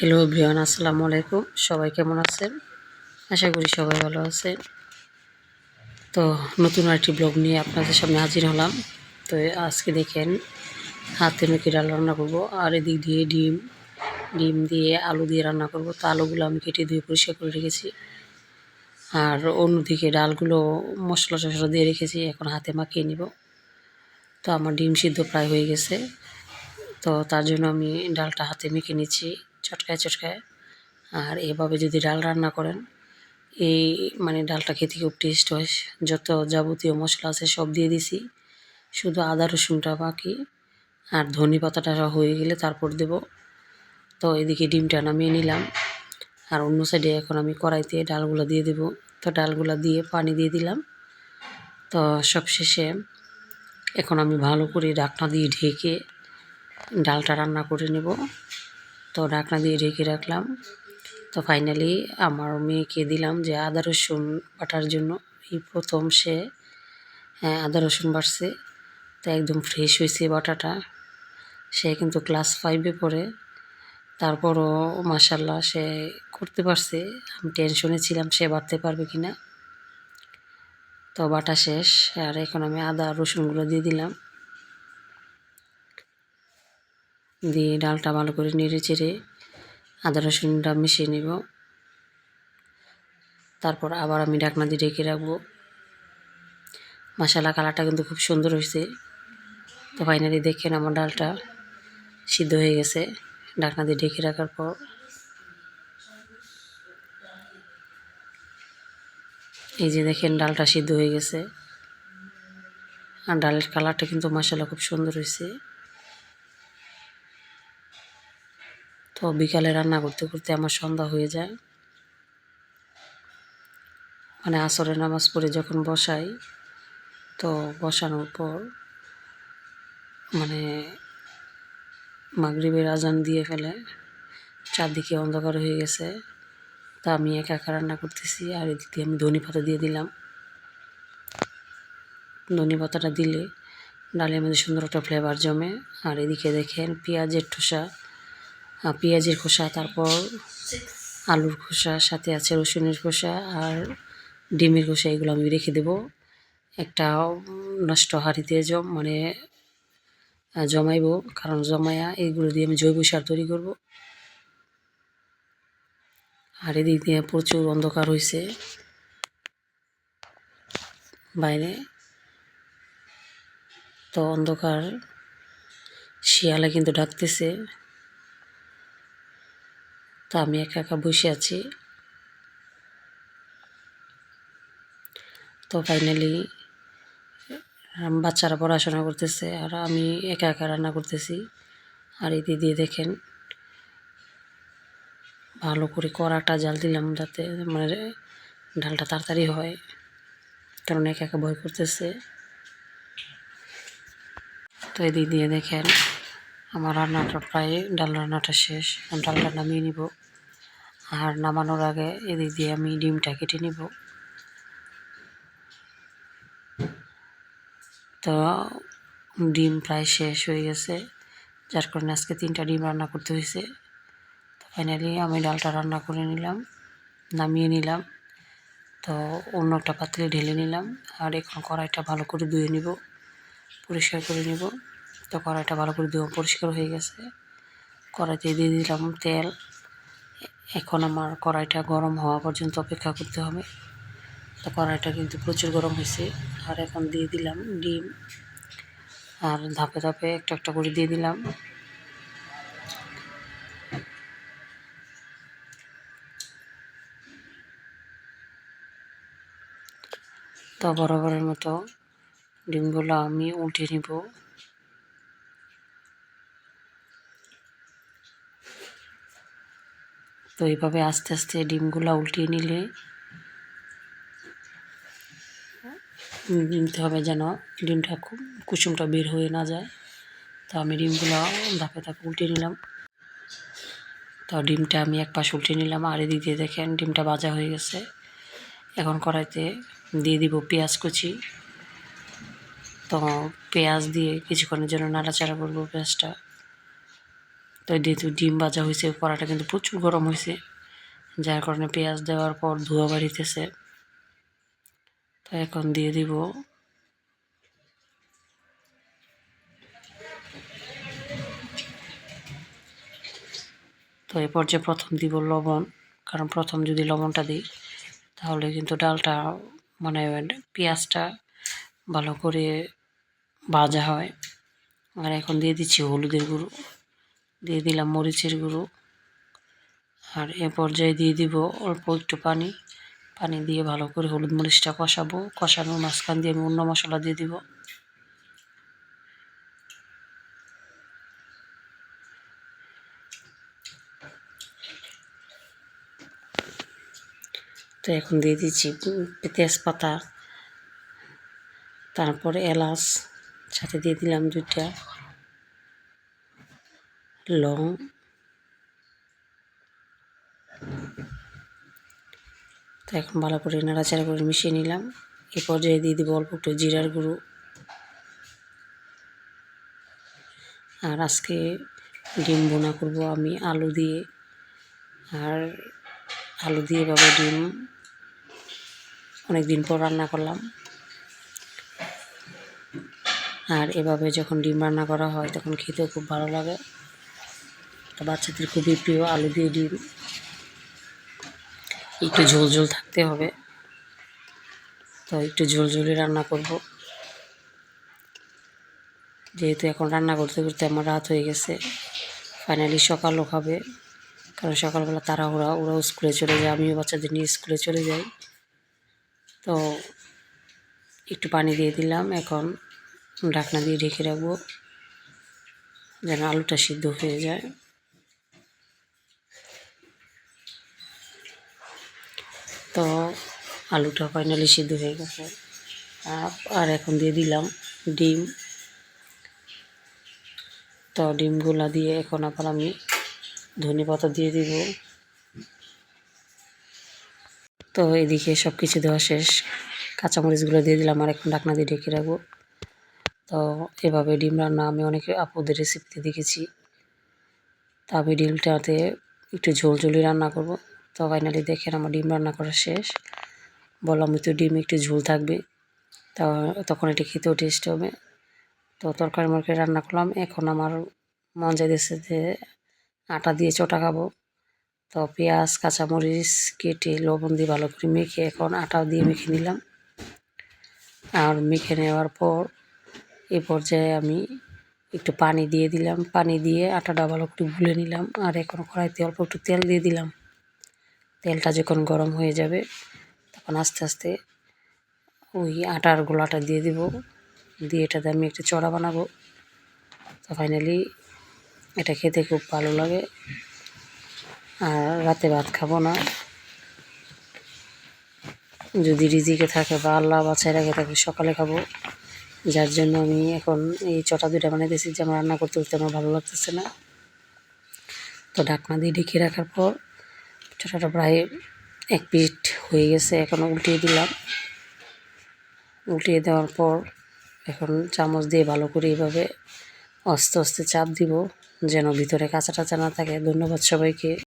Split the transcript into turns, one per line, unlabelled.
Hello V1, আসসালামু আলাইকুম। সবাই কেমন আছেন? আশা করি সবাই ভালো আছেন। তো নতুন আরেকটি ব্লগ নিয়ে আপনাদের সামনে হাজির হলাম। তো আজকে দেখেন, হাতে মেখে ডাল রান্না করব, আর এদিক দিয়ে ডিম ডিম দিয়ে আলু দিয়ে রান্না করব। তো আলুগুলো আমি কেটে দিয়ে পরিষ্কার করে রেখেছি। আর অন্যদিকে ডালগুলো মশলা টশলা দিয়ে রেখেছি, এখন হাতে মাখিয়ে নিব। তো আমার ডিম সিদ্ধ প্রায় হয়ে গেছে। তো তার জন্য আমি ডালটা হাতে মেখে নিচ্ছি। চটকায় চটকায়। আর এভাবে যদি ডাল রান্না করেন, এই মানে ডালটা খেতে খুব টেস্ট হয়। যত যাবতীয় মশলা আছে সব দিয়ে দিছি। শুধু আদা রসুনটা বাকি আর ধনে পাতাটা হয়ে গেলে তারপর দেব। তো এদিকে ডিমটা নামিয়ে নিলাম। আর অন্য সাইডে এখন আমি কড়াইতে ডালগুলো দিয়ে দেব। তো ডালগুলো দিয়ে পানি দিয়ে দিলাম। তো সবশেষে এখন আমি ভালো করে ডাকনা দিয়ে ঢেকে ডালটা রান্না করে নেব। তো ঢাকনা দিয়ে ঢেকে রাখলাম। তো ফাইনালি আমার মেয়েকে দিলাম যে আদা রসুন বাটার জন্য। এই প্রথম সে হ্যাঁ, আদা রসুন বাটছে। তো একদম ফ্রেশ হয়েছে বাটাটা। সে কিন্তু ক্লাস ফাইভে পড়ে। তারপরও মাসাল্লাহ সে করতে পারছে। আমি টেনশনে ছিলাম সে বাড়তে পারবে কি না তো বাটা শেষ। আর এখন আমি আদা রসুনগুলো দিয়ে দিলাম। দিয়ে ডালটা ভালো করে নেড়ে চেড়ে আদা রসুনটা মিশিয়ে নেব। তারপর আবার আমি ডাকনা দিয়ে ঢেকে রাখব। মশালা কালারটা কিন্তু খুব সুন্দর হয়েছে। তো ফাইনালি দেখেন আমার ডালটা সিদ্ধ হয়ে গেছে ডাকনা দিয়ে ঢেকে রাখার পর। এই যে দেখেন ডালটা সিদ্ধ হয়ে গেছে। আর ডালের কালারটা কিন্তু মশালা খুব সুন্দর হয়েছে। তো বিকালে রান্না করতে করতে আমার সন্ধ্যা হয়ে যায়। মানে আসরে নামাজ পড়ে যখন বসাই, তো বসানোর পর মানে মাগরিবের আজান দিয়ে ফেলে, চারদিকে অন্ধকার হয়ে গেছে। তা আমি একা একা রান্না করতেছি আর এদিক আমি ধনে পাতা দিয়ে দিলাম। ধনে পাতাটা দিলে ডালের মধ্যে সুন্দর একটা ফ্লেভার জমে। আর এদিকে দেখেন পেঁয়াজের ঠোসা। পেঁয়াজের খোসা, তারপর আলুর খোসা, সাথে আছে রসুনের খোসা আর ডিমের খোসা, এগুলো আমি রেখে দেব। একটা নষ্ট হাঁড়িতে জম মানে জমাইব, কারণ জমায়া এইগুলো দিয়ে আমি জৈব সার তৈরি করব। আর এদিক দিয়ে প্রচুর অন্ধকার হয়েছে বাইরে। তো অন্ধকার, শিয়ালে কিন্তু ডাকতেছে। তো আমি একা একা বসে আছি। তো ফাইনালি বাচ্চারা পড়াশোনা করতেছে আর আমি একা একা রান্না করতেছি। আর এই দিদি দেখেন, ভালো করে কড়াটা জাল দিলাম যাতে মানে ডালটা তাড়াতাড়ি হয়, কারণ একা একা ভয় করতেছে। তো এই দিয়ে দেখেন আমার রান্নাটা প্রায় ডাল রান্নাটা শেষ। ডালটা নামিয়ে নিব। আর নামানোর আগে এদিক দিয়ে আমি ডিমটা কেটে নিব। তো ডিম প্রায় শেষ হয়ে গেছে। যার কারণে আজকে তিনটা ডিম রান্না করতে হয়েছে। তো ফাইনালি আমি ডালটা রান্না করে নিলাম, নামিয়ে নিলাম। তো অন্য একটা পাত্রে ঢেলে নিলাম। আর এখন কড়াইটা ভালো করে ধুয়ে নিব, পরিষ্কার করে নিব। তো কড়াইটা ভালো করে ধোয়া পরিষ্কার হয়ে গেছে। কড়াইতে দিয়ে দিলাম তেল। এখন আমার কড়াইটা গরম হওয়া পর্যন্ত অপেক্ষা করতে হবে। তো কড়াইটা কিন্তু প্রচুর গরম হয়েছে। আর এখন দিয়ে দিলাম ডিম। আর ধাপে ধাপে একটা একটা করে দিয়ে দিলাম। তো বরাবরের মতো ডিমগুলো আমি উল্টে নিব। তো এইভাবে আস্তে আস্তে ডিমগুলো উল্টিয়ে নিলে নিতে হবে যেন ডিমটা খুব কুসুমটা বের হয়ে না যায়। তো আমি ডিমগুলো ধাপে ধাপে উল্টে নিলাম। তো ডিমটা আমি এক পাশ উল্টে নিলাম। আর এদিক দিয়ে দেখেন ডিমটা ভাজা হয়ে গেছে। এখন কড়াইতে দিয়ে দিব পেঁয়াজ কুচি। তো পেঁয়াজ দিয়ে কিছুক্ষণের জন্য নাড়াচাড়া করব পেঁয়াজটা। তো যেহেতু ডিম ভাজা হয়েছে, কড়াটা কিন্তু প্রচুর গরম হয়েছে, যার কারণে পেঁয়াজ দেওয়ার পর ধোয়া বাড়িতেছে। তো এখন দিয়ে দিব। তো এই পর্যায়ে প্রথম দিব লবণ, কারণ প্রথম যদি লবণটা দিই, তাহলে কিন্তু ডালটা মানে পেঁয়াজটা ভালো করে ভাজা হয়। আর এখন দিয়ে দিচ্ছি হলুদের গুঁড়ো। দিয়ে দিলাম মরিচের গুঁড়ো। আর এ পর্যায়ে দিয়ে দিব অল্প একটু পানি। পানি দিয়ে ভালো করে হলুদ মরিচটা কষাবো। কষানোর মাঝখান দিয়ে আমি অন্য মশলা দিয়ে দিব। তো এখন দিয়ে দিচ্ছি তেজপাতা, তারপরে এলাচ, সাথে দিয়ে দিলাম দুইটা লং তো এখন ভালো করে নাড়াচাড়া করে মিশিয়ে নিলাম। এ পর্যায়ে দিয়ে দিব অল্প একটু জিরার গুঁড়ো। আর আজকে ডিম বোনা করব আমি আলু দিয়ে। আর আলু দিয়ে এভাবে ডিম অনেক দিন পর রান্না করলাম। আর এভাবে যখন ডিম রান্না করা হয় তখন খেতেও খুব ভালো লাগে। তো বাচ্চাদের খুবই প্রিয় আলু দিয়ে ডিম। একটু ঝোল ঝোল থাকতে হবে। তো একটু ঝোল ঝোলে রান্না করব। যেহেতু এখন রান্না করতে করতে আমার রাত হয়ে গেছে ফাইনালি সকালও খাবে কারণ সকালবেলা তারা ওরা ওরাও স্কুলে চলে যায়, আমিও বাচ্চাদের নিয়ে স্কুলে চলে যাই। তো একটু পানি দিয়ে দিলাম, এখন ঢাকনা দিয়ে ঢেকে রাখব, যেন আলুটা সিদ্ধ হয়ে যায়। তো আলুটা ফাইনালি সিদ্ধ হয়ে গেছে। আর এখন দিয়ে দিলাম ডিম। তো ডিমগুলা দিয়ে এখন আবার আমি ধনে পাতা দিয়ে দিব। তো এদিকে সব কিছু দেওয়া শেষ। কাঁচামরিচগুলো দিয়ে দিলাম আর এখন ডাকনা দিয়ে ঢেকে রাখব। তো এভাবে ডিম রান্না আমি অনেক আপুদের রেসিপিতে দেখেছি। তা আমি ডিমটাতে একটু ঝোল ঝোলই রান্না করব। তো ফাইনালি দেখেন আমার ডিম রান্না করা শেষ। বললাম তো ডিম, একটু ঝোল থাকবে। তা তখন এটি খেতেও টেস্ট হবে। তো তরকারি মরকারি রান্না করলাম। এখন আমার মন যাইতেছে যে আটা দিয়ে চটা খাব। তো পেঁয়াজ, কাঁচামরিচ কেটে লবণ দিয়ে ভালো করে মেখে এখন আটা দিয়ে মেখে নিলাম। আর মেখে নেওয়ার পর এ পর্যায়ে আমি একটু পানি দিয়ে দিলাম। পানি দিয়ে আটাটা ভালো করে গুলে নিলাম। আর এখন কড়াইতে অল্প একটু তেল দিয়ে দিলাম। তেলটা যখন গরম হয়ে যাবে, তখন আস্তে আস্তে ওই আটার গোলাটা দিয়ে দিব। দিয়ে এটাতে আমি একটা চড়া বানাবো। তো ফাইনালি এটা খেতে খুব ভালো লাগে। আর রাতে ভাত খাব না। যদি রিজিকে থাকে বা আল্লাহ বাছাই রাখে থাকে, সকালে খাব। যার জন্য আমি এখন এই চটা দুটা বানাইতেছি যে আমার রান্না করতে করতে আমার ভালো লাগতেছে না। তো ঢাকনা দিয়ে ঢেকে রাখার পর চটাটা প্রায় এক পিট হয়ে গেছে, এখন উল্টিয়ে দিলাম। উল্টিয়ে দেওয়ার পর এখন চামচ দিয়ে ভালো করে এভাবে আস্তে আস্তে চাপ দিব, যেন ভিতরে কাঁচা টাচা না থাকে। ধন্যবাদ সবাইকে।